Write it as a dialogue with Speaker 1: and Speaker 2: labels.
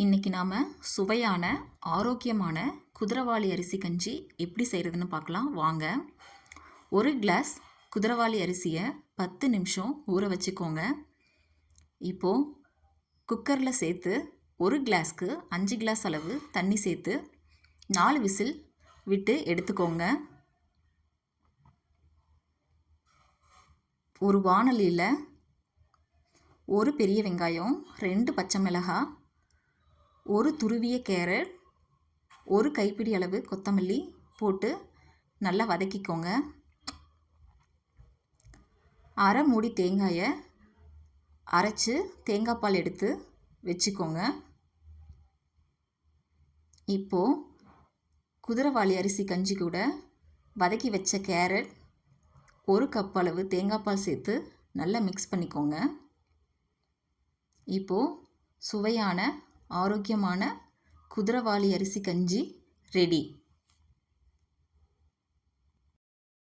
Speaker 1: இன்றைக்கி நாம் சுவையான ஆரோக்கியமான குதிரவாளி அரிசி கஞ்சி எப்படி செய்கிறதுன்னு பார்க்கலாம். வாங்க. ஒரு கிளாஸ் குதிரவாளி அரிசியை பத்து நிமிஷம் ஊற வச்சுக்கோங்க. இப்போது குக்கரில் சேர்த்து ஒரு கிளாஸ்க்கு அஞ்சு கிளாஸ் அளவு தண்ணி சேர்த்து நாலு விசில் விட்டு எடுத்துக்கோங்க. ஒரு வானொலியில் ஒரு பெரிய வெங்காயம் ரெண்டு பச்சை மிளகாய் ஒரு துருவிய கேரட் ஒரு கைப்பிடி அளவு கொத்தமல்லி போட்டு நல்லா வதக்கிக்கோங்க. அரை மூடி தேங்காயை அரைச்சி தேங்காய் பால் எடுத்து வச்சுக்கோங்க. இப்போது குதிரைவாளி அரிசி கஞ்சி கூட வதக்கி வச்ச கேரட் ஒரு கப் அளவு தேங்காய் பால் சேர்த்து நல்லா மிக்ஸ் பண்ணிக்கோங்க. இப்போது சுவையான ஆரோக்கியமான குதிரவாளி அரிசி கஞ்சி ரெடி